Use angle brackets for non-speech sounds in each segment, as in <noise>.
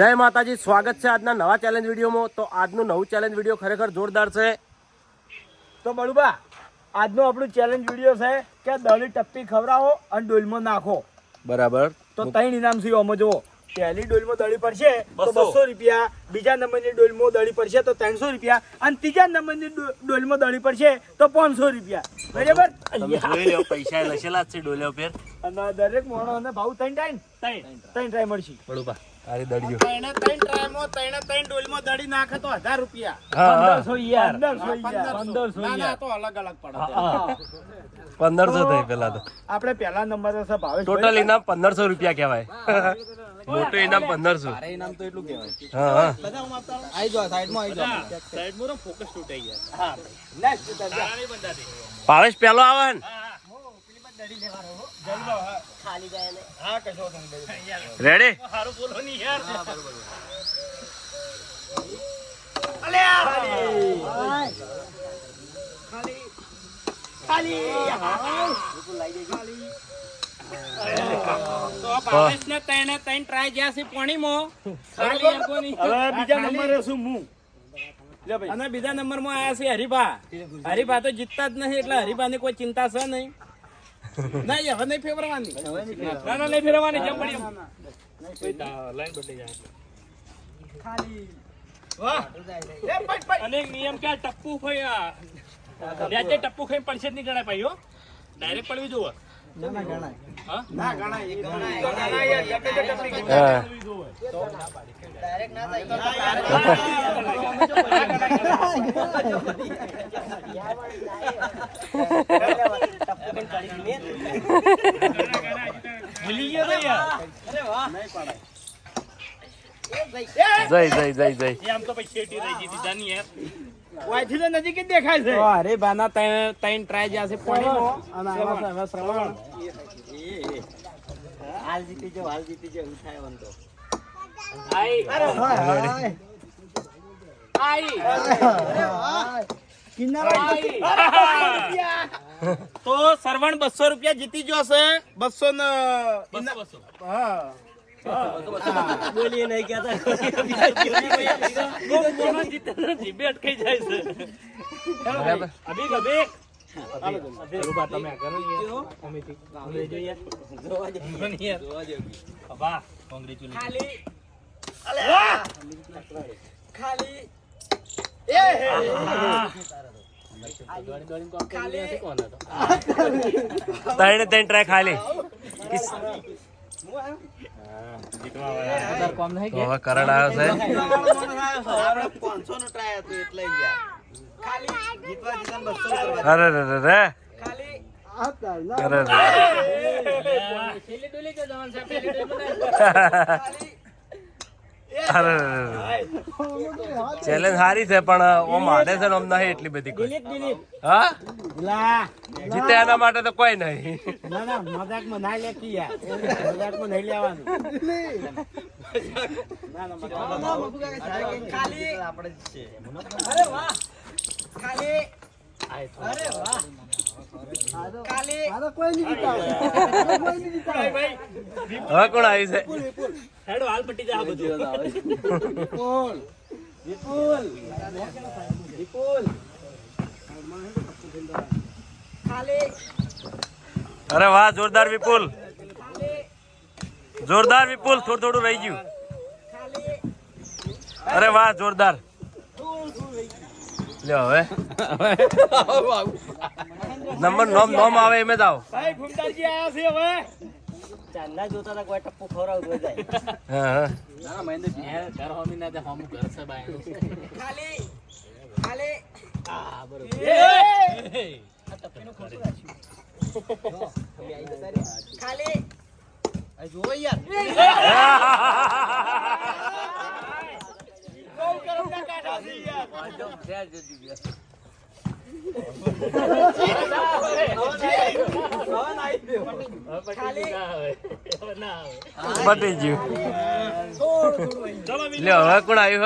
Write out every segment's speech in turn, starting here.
જય માતાજી સ્વાગત છે આજના નવા ચેલેન્જ વિડીયોમાં. તો આજનું નવું ચેલેન્જ વીડિયો ખરેખર જોરદાર છે. તો બળુબા આજનો આપણું ચેલેન્જ વીડિયો છે કે દળી ટપ્પી ખવડાવો અને ડોલમાં નાખો. બરાબર. તો ત્રણ ઇનામ સુધી આમાં જુઓ. પહેલી ડોલમાં દળી પડશે તો બસો. રૂપિયા. બીજા નંબરની ડોલમાં દળી પડશે તો ત્રણસો રૂપિયા. અને ત્રીજા નંબરની ડોલમાં દળી પડશે તો પાંચસો રૂપિયા. બરાબર? પૈસા લસેલા જ છે ડોલ્યો પર. અને દરેક માણસને ભાવ ત્રણ ટાઈમ ત્રણ ટાઈમ મળશે. બળુબા. આરી દડિયો ત્રણે ત્રણ ટાઈમમાં ત્રણે ત્રણ ડોલમો દડી નાખે તો 1000 રૂપિયા. 1500 યાર. 1500 યાર. ના યાર. તો અલગ અલગ પડે. 1500 થઈ પેલા તો. આપણે પહેલા નંબર છે ભાવેશ ટોટલ ઇનામ પંદરસો રૂપિયા કહેવાય. મોટું ઇનામ પંદરસો. અરે ઇનામ તો એટલું કહેવાય. હા હા. આઈ જાઓ સાઈડમાં આઈ જાઓ. ભાવેશ પેલો આવે ને રેડી <laughs> હવે બીજા નંબરે શું હું લે ભાઈ. અને બીજા નંબરમાં આયા છે હરીભા. હરીભા તો જીતતા જ નહીં એટલે હરીભા ની કોઈ ચિંતા છે નહીં. નહીં હવે નહીં ફેરવવાની. ના ના નહીં ફેરવાની જેમ પડી એમ. વાહ. અને નિયમ કે ટપ્પુ આ ટપ્પુ. ખાઈ પડશે જ નહીં ગણાય ભાઈ હો. ડાયરેક્ટ પડવી જોવે. જય જય જય જય. એ આમ તો પછી રહી ગઈ જાની યાર. વાયથી તો નજીક જ દેખાય છે. અરે બાના ત્રણ ટ્રાય જ્યાં છે પાણીમાં અને આવા છે હવે શ્રવણ. હાલ જીતી જો હાલ જીતી જો ઉઠાય વંતો આઈ. આઈ. તો સરવણ બસો રૂપિયા જીતી છે બસો ને હા. બોલીએ નહીં કહેતા જીભે અટકાઈ જાય છે અભિક અભિક ખાલી ત્રણે ત્રણ ટ્રાય ખાલી કરણ આવ્યો છે આપણે 500 નો try હતો એટલે યાર. ખાલી જીતવા જીતવા બસો રૂપિયા અરે રે રે રે અરે રે ચેલેન્જ સારી છે પણ ઓમ હાડે છે ને ઓમ નહીં એટલી બધી કોઈ. હા? જીતે એના માટે તો કોઈ નહીં. ના ના મજાકમાં ના લેતી યાર. મજાકમાં નહીં લેવાનું. ના ના મજાકમાં ખાલી. આપણે જ છે. ખાલી. ખાલી હવે કોણ આવી છે? હેડો હાલ પટી જા બધું. અરે વાહ જોરદાર વિપુલ. જોરદાર વિપુલ થોડું થોડું રહી ગયું. અરે વાહ જોરદાર. લ્યો હવે. નંબર નોમ નોમ આવે એમ જ આવો. ભાઈ ભૂમતાજી આયા છે હવે. ચાંદા જોતા હતા કોઈ ટપ્પુ ખવડાવતો જાય. હા હા. ના મહેન્દ્ર ઘર હોમી ના દે હોમ ઘર છે ભાઈ ખાલી ખાલી. ખાલી. જોવો યાર. કોણ આવ્યું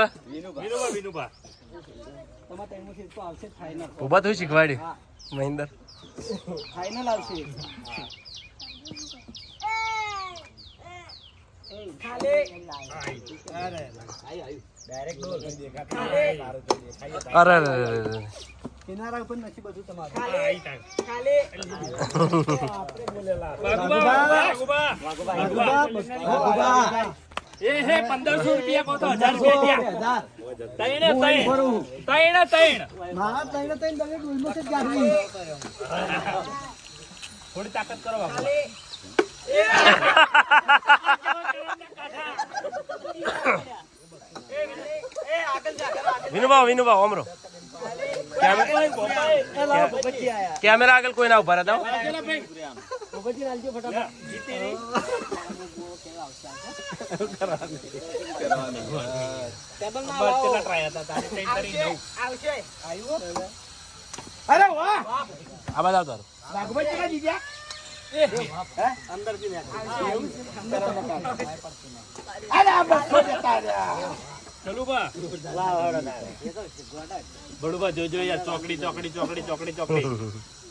ઊભા શીખવાડ્યું મહિન્દર. અરે. કિનારા ઉપર નસીબ બધું તમારું. એ હે પંદરસો રૂપિયા કહો તો હજાર રૂપિયા ત્યાં તૈણ તૈણ. તૈણ મારા તઈને તઈને તમે ડોલમાં જ ગાડી. થોડી તાકાત કરો બાપુ વિનુભા વિનુભા ઓમરો. કેમેરા આગળ કોઈ ના ઊભા રહેતા હો. કેટલા ટ્રાય હતા તારે તૈણ તરી નવ અરે વાહ આ તારું જીત્યા જોજો યાર ચોકડી ચોકડી ચોકડી ચોકડી ચોકડી.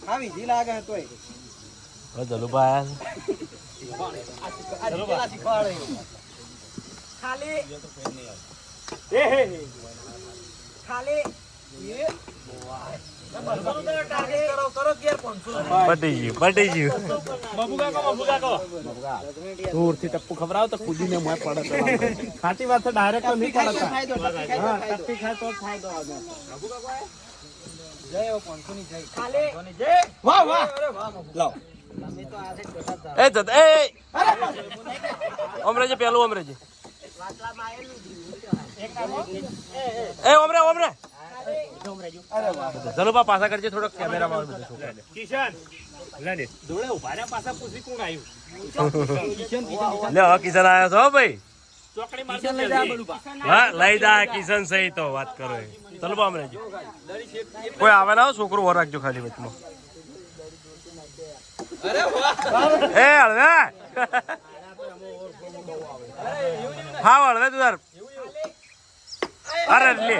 હા વિધિ લાગે તોય. આયા એ હે હે છે. પટી ગયું ગયું. ટપ્પુ ખવડાવ તો કુદીને મોય પડે સાચી વાત છે ડાયરેક્ટ તો નહીં પડે હા ટપ્પી ખાય તો ફાયદો આવે વાહ વાહ. લાવ. એ જત એ. ઓમરેજી પેલું ઓમરેજી એ ઓમરે ઓમરે જલુભા પાછા કરજે થોડો કેમેરામાં. કિશન. ઊભા રહ્યા પાછા પૂછી કોણ આવ્યું. લે કિશન છો ભાઈ? લઈ સહી તો વાત કરો કોઈ આવે ના છોકરું વર રાખજો ખાલી વચમાં. એ હળવે. હા હળવે તું તાર. અરે લે.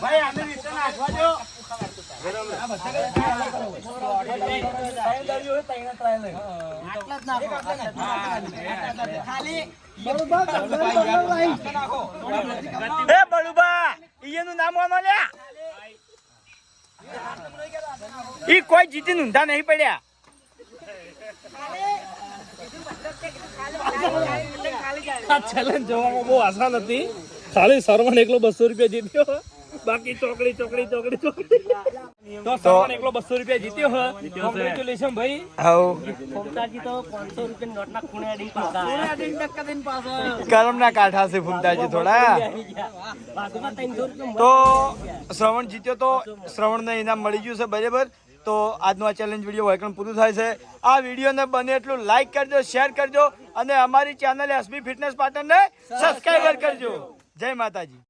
ભાઈ આને રીતે નાખવા દો. ઈ કોઈ જીતી ઊંધા નહીં પડ્યા. આ challenge જોવામાં બહુ આસાન હતી. ખાલી સરવણ એકલો બસો રૂપિયા જીત્યો બાકી ચોકડી ચોકડી ચોકડી ચોકડી. તો સરવણ એકલો બસો રૂપિયા જીત્યો હો. કોંગ્રેચ્યુલેશન ભાઈ. કરમ ના કાઠા છે ફૂમતાજી થોડા. તો શ્રવણ જીત્યો તો શ્રવણને ઇનામ મળી ગયું છે બરાબર. તો આજનો આ ચેલેન્જ વીડિયો વાયકણ પૂરું થાય છે. આ વિડીયોને બને એટલું લાઈક કરજો શેર કરજો અને અમારી ચેનલ એસબી ફિટનેસ પાટણને સબસ્ક્રાઈબર કરજો. જય માતાજી.